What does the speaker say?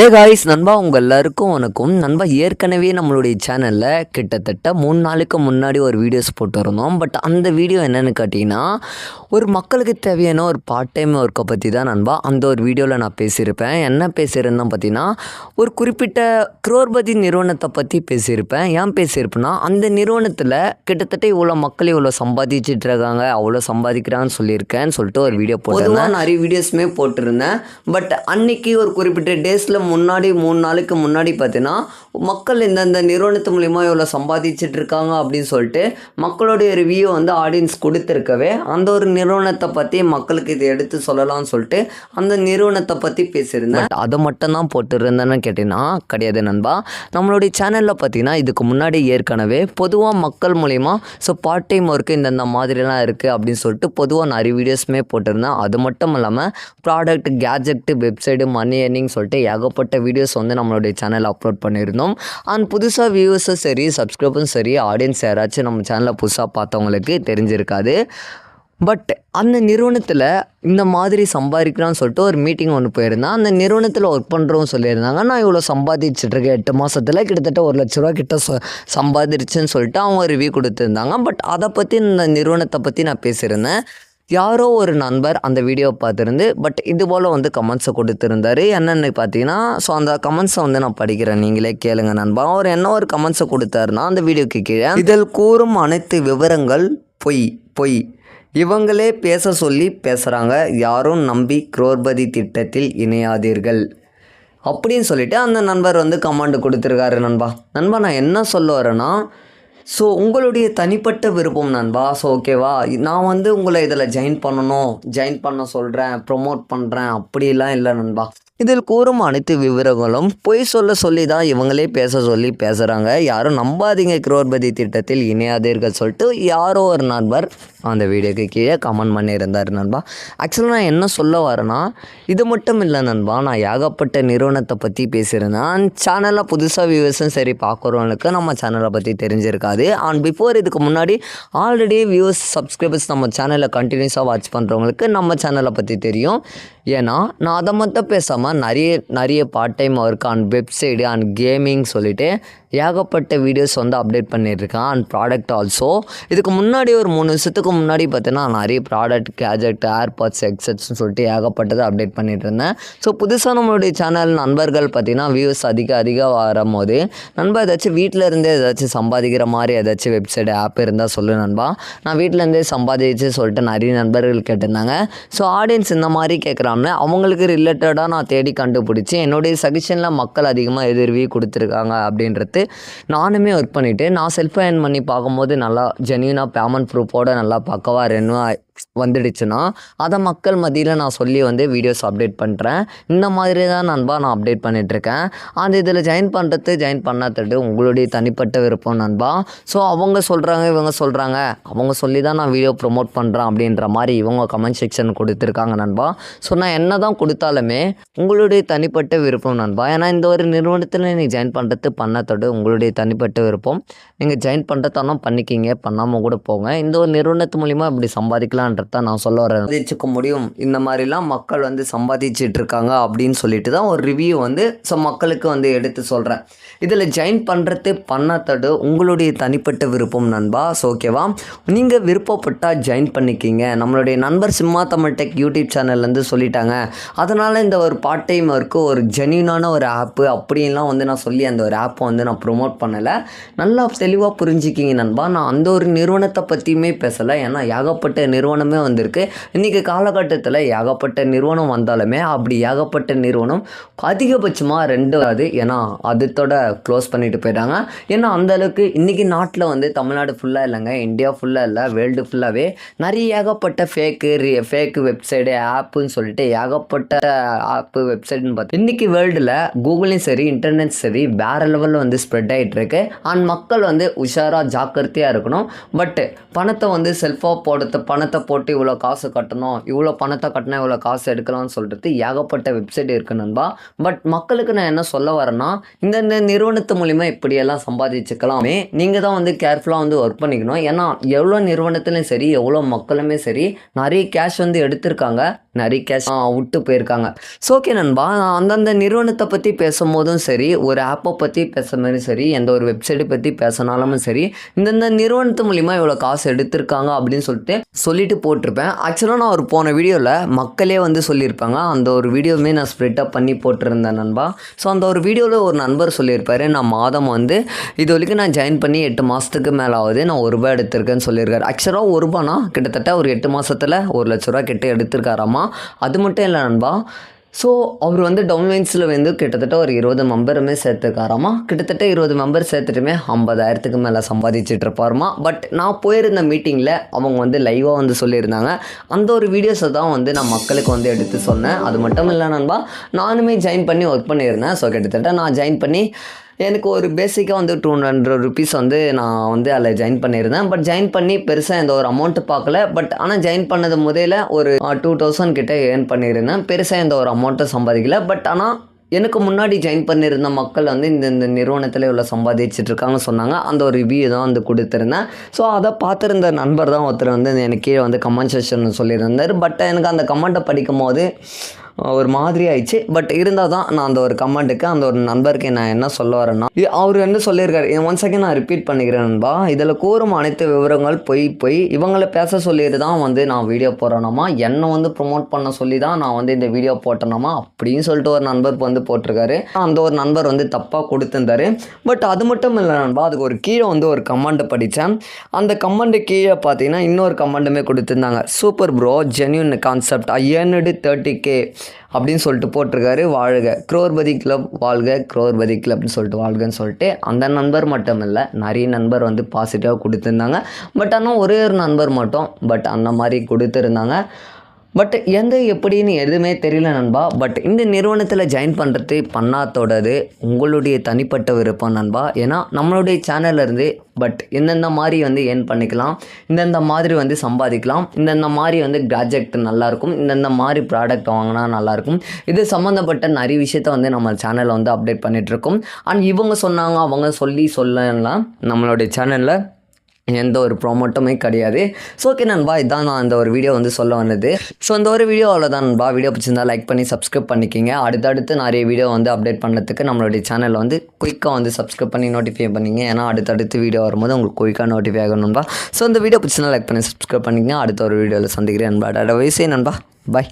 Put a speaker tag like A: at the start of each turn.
A: ஏ guys நண்பா உங்கள் எல்லாருக்கும் வணக்கம். நண்பா ஏற்கனவே நம்மளுடைய சேனலில் கிட்டத்தட்ட மூணு நாளுக்கு முன்னாடி ஒரு வீடியோஸ் போட்டிருந்தோம். பட் அந்த வீடியோ என்னென்னு கேட்டிங்கன்னா ஒரு மக்களுக்கு தேவையான ஒரு பார்ட் டைம் ஒர்க்கை பற்றி தான் நண்பா. அந்த ஒரு வீடியோவில் நான் பேசியிருப்பேன். என்ன பேசியிருந்தேன் பார்த்தீங்கன்னா ஒரு குறிப்பிட்ட குரோர்பதி நிறுவனத்தை பற்றி பேசியிருப்பேன். ஏன் பேசியிருப்பேன்னா அந்த நிறுவனத்தில் கிட்டத்தட்ட இவ்வளோ மக்கள் இவ்வளோ சம்பாதிச்சிட்டு இருக்காங்க. அவ்வளோ சம்பாதிக்கிறாங்கன்னு சொல்லியிருக்கேன்னு சொல்லிட்டு ஒரு வீடியோ போட்டிருந்தேன். நிறைய வீடியோஸுமே போட்டிருந்தேன். பட் அன்னைக்கு ஒரு குறிப்பிட்ட டேஸில் முன்னாடி மூணு நாளுக்கு முன்னாடி பார்த்தீங்கன்னா மக்கள் இந்தந்த நிறுவனத்து மூலிமா இவ்வளோ சம்பாதிச்சிட்டு இருக்காங்க அப்படின்னு சொல்லிட்டு மக்களுடைய ரிவ்யூ வந்து ஆடியன்ஸ் கொடுத்துருக்கவே அந்த ஒரு நிறுவனத்தை பற்றி மக்களுக்கு இதை எடுத்து சொல்லலாம்னு சொல்லிட்டு அந்த நிறுவனத்தை பற்றி பேசியிருந்தேன். அதை மட்டும் தான் போட்டுருந்தேன்னு கேட்டிங்கன்னா கிடையாது நண்பா. நம்மளுடைய சேனலில் பார்த்தீங்கன்னா இதுக்கு முன்னாடி ஏற்கனவே பொதுவாக மக்கள் மூலிமா ஸோ பார்ட் டைம் ஒர்க்கு இந்தந்த மாதிரிலாம் இருக்குது அப்படின்னு சொல்லிட்டு பொதுவாக நிறைய வீடியோஸுமே போட்டிருந்தேன். அது மட்டும் இல்லாமல் product gadget website money earning சொல்லிட்டு ஏகப்பட்ட வீடியோஸ் வந்து நம்மளுடைய சேனலில் அப்லோட் பண்ணியிருந்தோம். அண்ட் புதுசாக வியூவர்ஸும் சரி சப்ஸ்கிரைபரும் சரி ஆடியன்ஸ் யாராச்சும் நம்ம சேனலில் புதுசாக பார்த்தவங்களுக்கு தெரிஞ்சிருக்காது. பட் அந்த நிறுவனத்தில் இந்த மாதிரி சம்பாதிக்கிறான்னு சொல்லிட்டு ஒரு மீட்டிங் ஒன்று போயிருந்தேன். அந்த நிறுவனத்தில் ஒர்க் பண்ணுறவங்க சொல்லியிருந்தாங்க நான் இவ்வளோ சம்பாதிச்சுட்ருக்கேன் எட்டு மாதத்தில் கிட்டத்தட்ட ஒரு லட்ச ரூபா கிட்ட சொ சொல்லிட்டு அவங்க ரிவ்யூ கொடுத்துருந்தாங்க. பட் அதை பற்றி இந்த நிறுவனத்தை பற்றி நான் பேசியிருந்தேன். யாரோ ஒரு நண்பர் அந்த வீடியோ பார்த்துருந்து பட் இது போல் வந்து கமெண்ட்ஸை கொடுத்துருந்தாரு. என்னென்னு பார்த்தீங்கன்னா ஸோ அந்த கமெண்ட்ஸை வந்து நான் படிக்கிறேன். நீங்களே கேளுங்க நண்பா. அவர் என்ன ஒரு கமெண்ட்ஸை கொடுத்தாருன்னா அந்த வீடியோக்கு கீழே இதில் கூறும் அனைத்து விவரங்கள் பொய் பொய். இவங்களே பேச சொல்லி பேசுகிறாங்க யாரும் நம்பி குரோர்பதி திட்டத்தில் இணையாதீர்கள். அப்படின்னு சொல்லிட்டு அந்த நண்பர் வந்து கமாண்டு கொடுத்துருக்காரு நண்பா. நண்பா நான் என்ன சொல்ல வரேன்னா ஸோ உங்களுடைய தனிப்பட்ட விருப்பம் நண்பா. ஸோ ஓகேவா நான் வந்து உங்களை இதில் ஜாயின் பண்ணணும். ஜாயின் பண்ண சொல்கிறேன் ப்ரொமோட் பண்ணுறேன் அப்படிலாம் இல்லை நண்பா. இதில் கூறும் அனைத்து விவரங்களும் பொய் சொல்ல சொல்லி தான் இவங்களே பேச சொல்லி பேசுகிறாங்க யாரும் நம்பாதீங்க குரோர்பதி திட்டத்தில் இணையாதீர்கள் சொல்லிட்டு யாரோ ஒரு நண்பர் அந்த வீடியோக்கு கீழே கமெண்ட் பண்ணியிருந்தார் நண்பா. ஆக்சுவலாக நான் என்ன சொல்ல வரேன்னா இது மட்டும் இல்லை நண்பா நான் ஏகப்பட்ட நிறுவனத்தை பற்றி பேசியிருந்தேன். சேனலில் புதுசாக வியூவர்ஸும் சரி பார்க்குறவங்களுக்கு நம்ம சேனலை பற்றி தெரிஞ்சிருக்காது. அண்ட் பிஃபோர் இதுக்கு முன்னாடி ஆல்ரெடி வியூவர்ஸ் சப்ஸ்கிரைபர்ஸ் நம்ம சேனலை கண்டினியூஸாக வாட்ச் பண்ணுறவங்களுக்கு நம்ம சேனலை பற்றி தெரியும். ஏன்னா நான் அதை மட்டும் பேசாமல் நிறைய நிறைய part time work and website and gaming சொல்லிவிட்டு ஏகப்பட்ட வீடியோஸ் வந்து அப்டேட் பண்ணியிருக்கேன். அண்ட் ப்ராடக்ட் ஆல்சோ இதுக்கு முன்னாடி ஒரு மூணு வருஷத்துக்கு முன்னாடி பார்த்தீங்கன்னா நிறைய ப்ராடக்ட் கேஜெட் ஏர்பாட்ஸ் எக்ஸட்ஸ்னு சொல்லிட்டு ஏகப்பட்டதை அப்டேட் பண்ணிட்டு இருந்தேன். ஸோ புதுசாக நம்மளுடைய சேனல் நண்பர்கள் பார்த்தீங்கன்னா வியூஸ் அதிக அதிக வரும்போது நண்பா ஏதாச்சும் வீட்டில் இருந்தே ஏதாச்சும் சம்பாதிக்கிற மாதிரி ஏதாச்சும் வெப்சைட் ஆப் இருந்தால் சொல்லு நண்பா. நான் வீட்டில் இருந்தே சம்பாதிச்சு சொல்லிட்டு நிறைய நண்பர்கள் கேட்டிருந்தாங்க. ஸோ ஆடியன்ஸ் இந்த மாதிரி கேட்குறாங்க. அவங்களுக்கு ரிலேட்டடாக நான் தேடி கண்டுபிடிச்சி என்னுடைய சஜஷனில் மக்கள் அதிகமாக எதிர்வி கொடுத்துருக்காங்க அப்படின்றது நானுமே ஒர்க் பண்ணிவிட்டு நான் செல்ஃப் ஏர்ன் பண்ணி பார்க்கும்போது நல்லா ஜென்யூனாக பேமெண்ட் ப்ரூஃபோட நல்லா பக்கவா ரெனுவாக வந்துடுச்சுன்னா அதை மக்கள் மத்தியில் நான் சொல்லி வந்து வீடியோஸ் அப்டேட் பண்ணுறேன் இந்த மாதிரி தான் நண்பா நான் அப்டேட் பண்ணிகிட்ருக்கேன் அந்த இதில் ஜாயின் பண்ணுறது ஜாயின் பண்ணாதது உங்களுடைய தனிப்பட்ட விருப்பம் நண்பா. ஸோ அவங்க சொல்கிறாங்க இவங்க சொல்கிறாங்க அவங்க சொல்லி தான் நான் வீடியோ ப்ரொமோட் பண்ணுறேன் அப்படின்ற மாதிரி இவங்க கமெண்ட் செக்ஷன் கொடுத்துருக்காங்க நண்பா. ஸோ நான் என்ன தான் கொடுத்தாலுமே உங்களுடைய தனிப்பட்ட விருப்பம் நண்பா. ஏன்னா இந்த ஒரு நிறுவனத்தில் நீங்கள் ஜாயின் பண்ணுறது பண்ணத்தோடு உங்களுடைய தனிப்பட்ட விருப்பம். நீங்கள் ஜாயின் பண்ணுறதானோ பண்ணிக்கிங்க பண்ணாமல் கூட போங்க. இந்த ஒரு நிறுவனத்து மூலிமா இப்படி சம்பாதிக்கலாம் தான் நான் சொல்ல வரேன். சம்பாதிச்சுக்க முடியும். இந்த மாதிரிலாம் மக்கள் வந்து சம்பாதிச்சிட்டு இருக்காங்க அப்படின்னு சொல்லிட்டு தான் ஒரு ரிவ்யூ வந்து ஸோ மக்களுக்கு வந்து எடுத்து சொல்கிறேன் இதில் ஜாயின் பண்ணுறது பண்ணத்தோடு உங்களுடைய தனிப்பட்ட விருப்பம் நண்பா. ஸோ ஓகேவா நீங்கள் விருப்பப்பட்டால் ஜாயின் பண்ணிக்கிங்க. நம்மளுடைய நண்பர் சிம்மா தமிழ் டெக் யூடியூப் சேனல்லேருந்து சொல்லிட்டாங்க. அதனால் இந்த ஒரு பார்ட் டைம் ஒர்க்கு ஒரு ஜென்யூனான ஒரு ஆப்பு அப்படின்லாம் வந்து நான் சொல்லி அந்த ஒரு ஆப்பை வந்து நான் ப்ரொமோட் பண்ணலை. நல்லா தெளிவாக புரிஞ்சுக்கிங்க நண்பா. நான் அந்த ஒரு நிறுவனத்தை பற்றியுமே பேசலை. ஏன்னா ஏகப்பட்ட நிறுவனம் வந்திருக்கு. இன்றைக்கி காலகட்டத்தில் ஏகப்பட்ட நிறுவனம் வந்தாலுமே அப்படி ஏகப்பட்ட நிறுவனம் அதிகபட்சமாக ரெண்டு அது ஏன்னா அதோட க்ளோஸ் பண்ணிட்டு போயிட்டாங்க. ஏன்னா அந்தளவுக்கு இன்றைக்கி நாட்டில் வந்து தமிழ்நாடு ஃபுல்லாக இல்லைங்க. இந்தியா ஃபுல்லாக இல்லை. வேர்ல்டு ஃபுல்லாகவே நிறைய ஏகப்பட்ட ஃபேக்கு ஃபேக்கு வெப்சைடு ஆப்புன்னு சொல்லிட்டு ஏகப்பட்ட ஆப்பு வெப்சைட்னு பார்த்து இன்றைக்கி வேர்ல்டில் கூகுளையும் சரி இன்டர்நெட் சரி வேறு லெவலில் வந்து ஸ்ப்ரெட் ஆகிட்டு இருக்கு. அண்ட் மக்கள் வந்து உஷாராக ஜாக்கிரதையாக இருக்கணும். பட் பணத்தை வந்து செல்ஃபாக போடுறது பணத்தை போட்டு இவ்வளோ காசு கட்டணும் இவ்வளோ பணத்தை கட்டினா இவ்வளோ காசு எடுக்கலாம்னு சொல்கிறது ஏகப்பட்ட வெப்சைட் இருக்குது நண்பா. பட் மக்களுக்கு நான் என்ன சொல்ல வரேன்னா இந்தந்த நிறுவனத்து மூலிமா இப்படியெல்லாம் சம்பாதிச்சுக்கலாமே. நீங்கள் தான் வந்து கேர்ஃபுல்லாக வந்து ஒர்க் பண்ணிக்கணும். ஏன்னா எவ்வளோ நிறுவனத்துலையும் சரி எவ்வளோ மக்களுமே சரி நிறைய கேஷ் வந்து எடுத்திருக்காங்க. நிறைய கேஷ் விட்டு போயிருக்காங்க. ஸோ ஓகே நண்பா நான் அந்தந்த நிறுவனத்தை பற்றி பேசும்போதும் சரி ஒரு ஆப்பை பற்றி பேசும்போதும் சரி எந்த ஒரு வெப்சைட்டை பற்றி பேசினாலும் சரி இந்தந்த நிறுவனத்து மூலிமா இவ்வளோ காசு எடுத்திருக்காங்க அப்படின்னு சொல்லிட்டு சொல்லிட்டு போட்டிருப்பேன். ஆக்சுவலாக நான் ஒரு போன வீடியோவில் மக்களே வந்து சொல்லியிருப்பாங்க. அந்த ஒரு வீடியோவுமே நான் ஸ்ப்ரெட்டப் பண்ணி போட்டிருந்தேன் நண்பா. ஸோ அந்த ஒரு வீடியோவில் ஒரு நண்பர் சொல்லியிருப்பார். நான் மாதம் வந்து இது வரைக்கும் நான் ஜாயின் பண்ணி எட்டு மாதத்துக்கு மேலே ஆகுது நான் ஒரு ரூபாய் எடுத்திருக்கேன்னு சொல்லியிருக்காரு. ஆக்சுவலாக ஒரு ரூபானா? கிட்டத்தட்ட ஒரு எட்டு மாதத்தில் ஒரு லட்ச ரூபா கிட்ட எடுத்திருக்காராமா? அது மட்டும் இல்லை நண்பா. ஸோ அவர் வந்து டொமைன்ஸில் வந்து கிட்டத்தட்ட ஒரு இருபது மெம்பருமே சேர்த்துக்காராமா கிட்டத்தட்ட இருபது மெம்பர் சேர்த்துட்டுமே ஐம்பதாயிரத்துக்கு மேலே சம்பாதிச்சிட்டு இருப்பாருமா பட் நான் போயிருந்த மீட்டிங்கில் அவங்க வந்து லைவாக வந்து சொல்லியிருந்தாங்க. அந்த ஒரு வீடியோஸை தான் வந்து நான் மக்களுக்கு வந்து எடுத்து சொன்னேன். அது மட்டும் இல்லை நண்பா நானுமே ஜாயின் பண்ணி ஒர்க் பண்ணியிருந்தேன். ஸோ கிட்டத்தட்ட நான் ஜாயின் பண்ணி எனக்கு ஒரு பேசிக்காக வந்து டூ ஹண்ட்ரட் ருபீஸ் வந்து நான் வந்து அதில் ஜாயின் பண்ணியிருந்தேன். பட் ஜாயின் பண்ணி பெருசாக எந்த ஒரு அமௌண்ட் பார்க்கல. பட் ஆனால் ஜாயின் பண்ணது முதல்ல ஒரு டூ தௌசண்ட் கிட்டே ஏர்ன் பண்ணியிருந்தேன். பெருசாக எந்த ஒரு அமௌண்ட்டும் சம்பாதிக்கல. பட் ஆனால் எனக்கு முன்னாடி ஜாயின் பண்ணியிருந்த மக்கள் வந்து இந்த இந்த நிறுவனத்தில் இவ்வளோ சம்பாதிச்சுட்டு இருக்காங்கன்னு சொன்னாங்க. அந்த ஒரு ரிவ்யூ தான் வந்து கொடுத்துருந்தேன். ஸோ அதை பார்த்துருந்த நண்பர் தான் ஒருத்தர் வந்து எனக்கு கீழே வந்து கமெண்ட் செஷன் சொல்லியிருந்தார். பட் எனக்கு அந்த கமெண்ட்டை படிக்கும் போது ஒரு மாதிரி ஆயிடுச்சு. பட் இருந்தால் தான் நான் அந்த ஒரு கமெண்ட்டுக்கு அந்த ஒரு நண்பருக்கு நான் என்ன சொல்ல வரேன்னா இது அவர் என்ன சொல்லியிருக்காரு? ஒன் செகண்ட் நான் ரிப்பீட் பண்ணிக்கிறேன் நண்பா. இதில் கூறும் அனைத்து விவரங்கள் பொய் பொய். இவங்களை பேச சொல்லிட்டு தான் வந்து நான் வீடியோ போடுறேனாமா? என்னை வந்து ப்ரொமோட் பண்ண சொல்லி தான் நான் வந்து இந்த வீடியோ போட்டேனாமா? அப்படின்னு சொல்லிட்டு ஒரு நண்பர் வந்து போட்டிருக்காரு. அந்த ஒரு நண்பர் வந்து தப்பாக கொடுத்துருந்தாரு. பட் அது மட்டும் இல்லை நண்பா அதுக்கு ஒரு கீழே வந்து ஒரு கமெண்ட் படித்தேன். அந்த கமெண்ட் கீழே பார்த்தீங்கன்னா இன்னொரு கமெண்ட்டுமே கொடுத்துருந்தாங்க. சூப்பர் ப்ரோ ஜென்யூன் கான்செப்ட் ஐயனடு தேர்ட்டி கே அப்படின்னு சொல்லிட்டு போட்டிருக்காரு வாழ்க. குரோர்பதி கிளப் வாழ்க குரோர்பதி கிளப்னு சொல்லிட்டு வாழ்கன்னு சொல்லிட்டு அந்த நண்பர் மட்டும் இல்லை நிறைய நண்பர் வந்து பாசிட்டிவாக கொடுத்துருந்தாங்க. பட் ஆனால் ஒரே ஒரு நண்பர் மட்டும் பட் அந்த மாதிரி கொடுத்துருந்தாங்க. பட் எந்த எப்படின்னு எதுவுமே தெரியல நண்பா. பட் இந்த நிறுவனத்தில் ஜாயின் பண்ணுறது பண்ணாதோடது உங்களுடைய தனிப்பட்ட விருப்பம் நண்பா. ஏன்னா நம்மளுடைய சேனல்லேருந்து பட் இந்தந்த மாதிரி வந்து ஏர்ன் பண்ணிக்கலாம். இந்தந்த மாதிரி வந்து சம்பாதிக்கலாம். இந்தந்த மாதிரி வந்து ப்ராஜெக்ட் நல்லாயிருக்கும் இந்தந்த மாதிரி ப்ராடக்ட் வாங்கினா நல்லாயிருக்கும் இது சம்மந்தப்பட்ட நிறைய விஷயத்த வந்து நம்ம சேனலில் வந்து அப்டேட் பண்ணிகிட்ருக்கோம் அண்ட் இவங்க சொன்னாங்க அவங்க சொல்லி சொல்லலாம் நம்மளுடைய சேனலில் எந்த ஒரு ப்ரோமோட்டுமே கிடையாது. ஸோ ஓகே நண்பா இதான் நான் அந்த ஒரு வீடியோ வந்து சொல்ல வந்தது. ஸோ அந்த ஒரு வீடியோ அவ்வளோதான் நண்பா. வீடியோ பிடிச்சிருந்தா லைக் பண்ணி சப்ஸ்கிரைப் பண்ணிக்கிங்க. அடுத்தடுத்து நிறைய வீடியோ வந்து அப்டேட் பண்ணுறதுக்கு நம்மளுடைய சேனலில் வந்து குயிக்காக வந்து சப்ஸ்கிரைப் பண்ணி நோட்டிஃபை பண்ணிங்க. ஏன்னா அடுத்தடுத்து வீடியோ வரும்போது உங்களுக்கு குயிக்காக நோட்டிஃபை ஆகும் நண்பா. ஸோ அந்த வீடியோ பிடிச்சிருந்தா லைக் பண்ணி சப்ஸ்கிரைப் பண்ணிக்கங்க. அடுத்த ஒரு வீடியோவில் சந்திக்கிறேன் நண்பா. அட வயசே நண்பா. பாய்